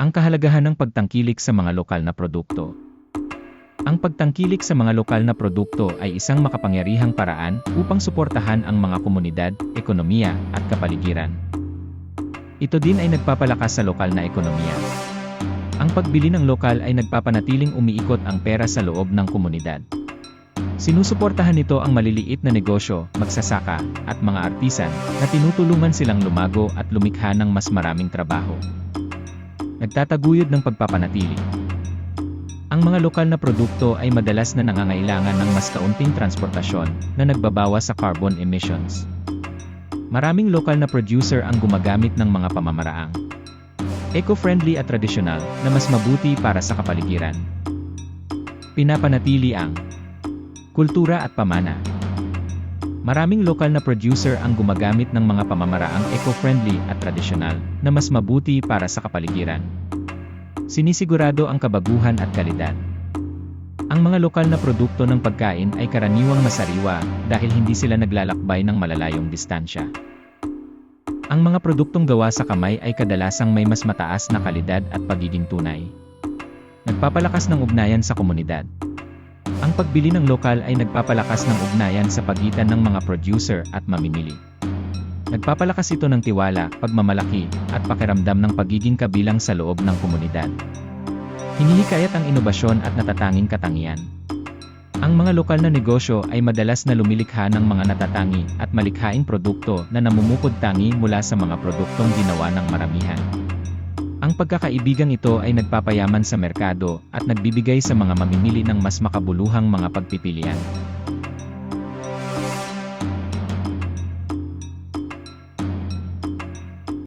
Ang kahalagahan ng pagtangkilik sa mga lokal na produkto. Ang pagtangkilik sa mga lokal na produkto ay isang makapangyarihang paraan upang suportahan ang mga komunidad, ekonomiya, at kapaligiran. Ito din ay nagpapalakas sa lokal na ekonomiya. Ang pagbili ng lokal ay nagpapanatiling umiikot ang pera sa loob ng komunidad. Sinusuportahan nito ang maliliit na negosyo, magsasaka, at mga artisan na tinutulungan silang lumago at lumikha ng mas maraming trabaho. Nagtataguyod ng pagpapanatili. Ang mga lokal na produkto ay madalas na nangangailangan ng mas kaunting transportasyon na nagbabawas sa carbon emissions. Maraming lokal na producer ang gumagamit ng mga pamamaraang eco-friendly at tradisyonal na mas mabuti para sa kapaligiran. Pinapanatili ang kultura at pamana. Maraming lokal na producer ang gumagamit ng mga pamamaraang eco-friendly at tradisyonal na mas mabuti para sa kapaligiran. Sinisigurado ang kabaguhan at kalidad. Ang mga lokal na produkto ng pagkain ay karaniwang masariwa dahil hindi sila naglalakbay ng malalayong distansya. Ang mga produktong gawa sa kamay ay kadalasang may mas mataas na kalidad at pagiging tunay. Nagpapalakas ng ugnayan sa komunidad. Ang pagbili ng lokal ay nagpapalakas ng ugnayan sa pagitan ng mga producer at mamimili. Nagpapalakas ito ng tiwala, pagmamalaki, at pakiramdam ng pagiging kabilang sa loob ng komunidad. Hinihikayat ang inobasyon at natatanging katangian. Ang mga lokal na negosyo ay madalas na lumilikha ng mga natatangi at malikhaing produkto na namumukod tangi mula sa mga produktong ginawa ng maramihan. Ang pagkakaibigang ito ay nagpapayaman sa merkado at nagbibigay sa mga mamimili ng mas makabuluhang mga pagpipilian.